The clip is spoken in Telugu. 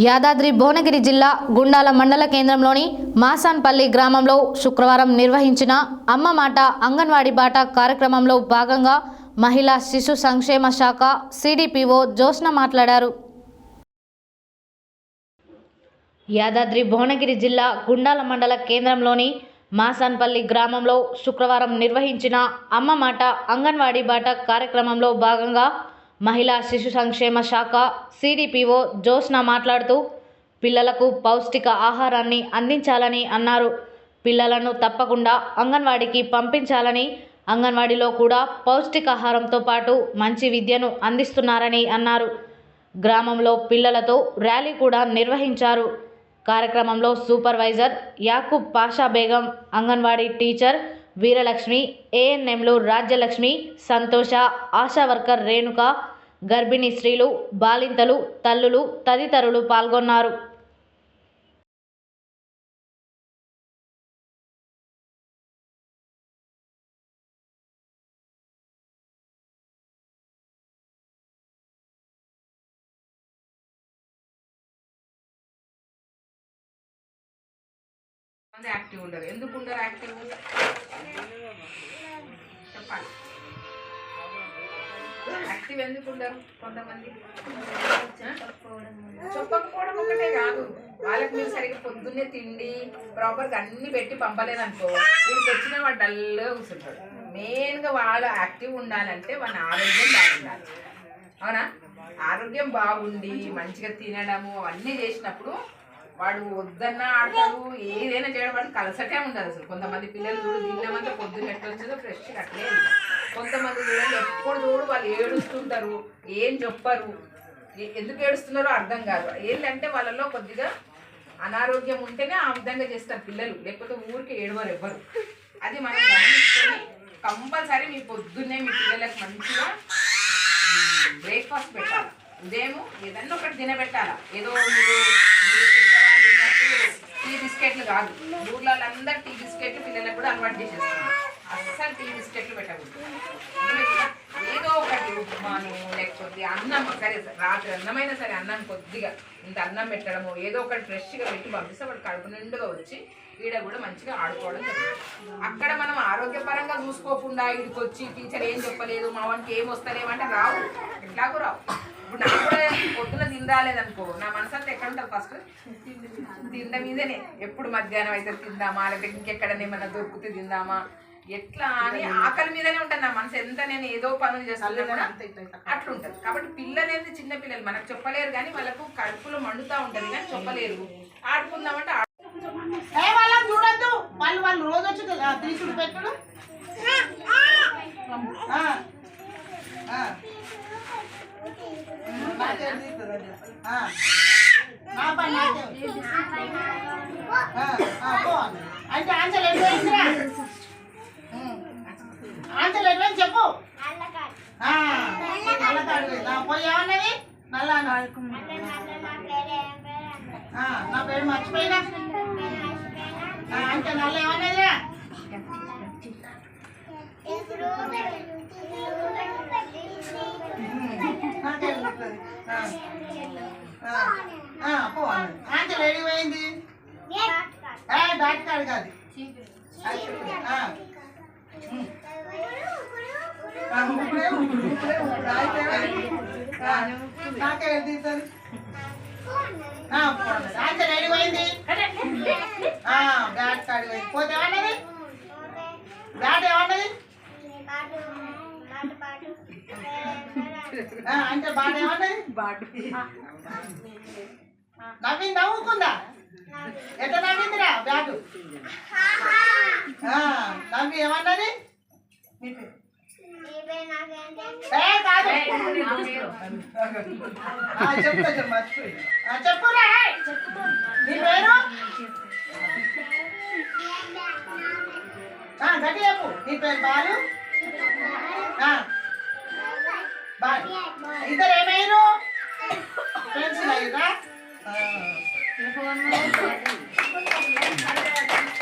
యాదాద్రి భువనగిరి జిల్లా గుండాల మండల కేంద్రంలోని మాసాన్పల్లి గ్రామంలో శుక్రవారం నిర్వహించిన అమ్మ మాట అంగన్వాడీ బాట కార్యక్రమంలో భాగంగా మహిళా శిశు సంక్షేమ శాఖ సిడిపిఓ జోష్న మాట్లాడారు. యాదాద్రి భువనగిరి జిల్లా గుండాల మండల కేంద్రంలోని మాసాన్పల్లి గ్రామంలో శుక్రవారం నిర్వహించిన అమ్మ మాట అంగన్వాడీ బాట కార్యక్రమంలో భాగంగా మహిళా శిశు సంక్షేమ శాఖ సిడిపిఓ జోష్న మాట్లాడుతూ పిల్లలకు పౌష్టిక ఆహారాన్ని అందించాలని అన్నారు. పిల్లలను తప్పకుండా అంగన్వాడికి పంపించాలని అంగన్వాడిలో కూడా పౌష్టికాహారంతో పాటు మంచి విద్యను అందిస్తున్నారని అన్నారు. గ్రామంలో పిల్లలతో ర్యాలీ కూడా నిర్వహించారు. కార్యక్రమంలో సూపర్వైజర్ యాకూబ్ పాషా బేగం అంగన్వాడీ టీచర్ వీరలక్ష్మి ఏఎన్ఎంలు రాజ్యలక్ష్మి సంతోష ఆశా వర్కర్ రేణుక గర్భిణీ స్త్రీలు బాలింతలు తల్లులు తదితరులు పాల్గొన్నారు. యాక్టివ్ ఉండరు. ఎందుకు ఉండరు యాక్టివ్? చెప్పాలి. యాక్టివ్ ఎందుకు ఉండరు కొంతమంది? చెప్పకపోవడం ఒకటే కాదు. వాళ్ళకి మీరు సరిగ్గా పొద్దున్నే తిండి ప్రాపర్గా అన్ని పెట్టి పంపలేదనుకో వీడికి వచ్చిన వాడు డల్గా కూర్చుంటాడు. మెయిన్గా వాళ్ళు యాక్టివ్ ఉండాలంటే వాళ్ళ ఆరోగ్యం బాగుండాలి. అవునా? ఆరోగ్యం బాగుండి మంచిగా తినడము అన్నీ చేసినప్పుడు వాడు వద్దన్నా ఆడతాడు ఏదైనా చేయడం వాడు కలసటే ఉండదు అసలు. కొంతమంది పిల్లలు చూడు తిన్నామంతా పొద్దున్న ఎట్లా వచ్చిందో ఫ్రెష్గా అట్లే కొంతమంది చూడండి ఎప్పుడు చూడు వాళ్ళు ఏడుస్తుంటారు ఏం చెప్పరు. ఎందుకు ఏడుస్తున్నారో అర్థం కాదు. ఏంటంటే వాళ్ళలో కొద్దిగా అనారోగ్యం ఉంటేనే ఆ విధంగా చేస్తారు పిల్లలు. లేకపోతే ఊరికి ఏడవరు ఎవ్వరు. అది మనం గమనించుకొని కంపల్సరీ మీ పొద్దున్నే మీ పిల్లలకు మంచిగా బ్రేక్ఫాస్ట్ పెట్టాలి. ఉదయం ఏదన్నా ఒకటి తినబెట్టాలా? ఏదో మీరు మీరు పెద్దవాళ్ళు తిన్నట్టు టీ బిస్కెట్లు కాదు. ఊర్లో అందరు టీ బిస్కెట్లు పిల్లలకు కూడా అలవాటు చేసేస్తున్నారు అస్సలు టీ బిస్కెట్లు పెట్టకూడదు. ఏదో ఒకటి ఉప్మాను లేకపోతే అన్నం సరే రాత్రి అన్నమైనా సరే అన్నం కొద్దిగా ఇంత అన్నం పెట్టడము ఏదో ఒకటి ఫ్రెష్గా పెట్టి పంపిస్తే వాడు కడుపు నిండుగా వచ్చి ఈడ కూడా మంచిగా ఆడుకోవడం జరుగుతుంది. అక్కడ మనం ఆరోగ్యపరంగా చూసుకోకుండా ఇక్కడికి వచ్చి టీచర్ ఏం చెప్పలేదు మా వానికి ఏం వస్తలేమంటే రావు. ఎట్లాగూ రావు. ఇప్పుడు నాకు కూడా పొద్దున తిందాలేదనుకో నా మనసు ఉంటుంది ఫస్ట్. తిండ మీదనే. ఎప్పుడు మధ్యాహ్నం అయితే తిందామా? లేకపోతే ఇంకెక్కడనే ఏమన్నా దొరికితే తిందామా? ఎట్లా అని ఆకలి మీదనే ఉంటుంది నా మనసు. ఎంత నేను ఏదో పనులు చేస్తున్నా కూడా అట్లుంటది. కాబట్టి పిల్లలు చిన్న పిల్లలు. మనకు చెప్పలేరు కానీ వాళ్ళకు కడుపులో మండుతా ఉంటది కానీ చెప్పలేరు. ఆడుకుందామంటే వాళ్ళని చూడొద్దు. వాళ్ళు వాళ్ళు రోజు వచ్చి తీసుడు పెట్టుడు ఆ. అంటే ఆన్సర్ ఎటు పోయిందిరా? ఆన్సర్ ఎటు చెప్పు ఆ, నల్లకాడు పోయింది. ఆ, పోయి ఏమన్నది నల్ల ఆ, నా పేరు మర్చిపోయినా ఆ, అంటే నల్ల ఏమన్నదిరా నాకే గుర్తుంది. ఆ. ఆ. ఆ, పో అన్నది. ఆన్సర్ ఏడికి పోయింది ఏ బ్యాట్ కార్డ్ కాదు అది చెప్పు. ఆ. ఉమ్. ఆ, ఉప్పుడే ఉప్పుడు, ఉప్పుడే ఉప్పుడు. అయితే ఏమైంది? ఆ, నాకే తీస్తుంది ఆన్సర్ ఏడికి పోయింది ఆ, బ్యాట్ కార్డ్ పోయింది పోతే ఏమన్నది బ్యాట్ ఏమన్నది ఆ, అంటే బాట ఏమన్నది నవ్వింది నవ్వుకుందా? ఎట్లా నవ్విందిరా? బ్యాటు నవ్వి ఏమన్నది? చెప్పురా ఇద్దరు ఏమైరు ఫ్రెండ్స్ అయ్యారా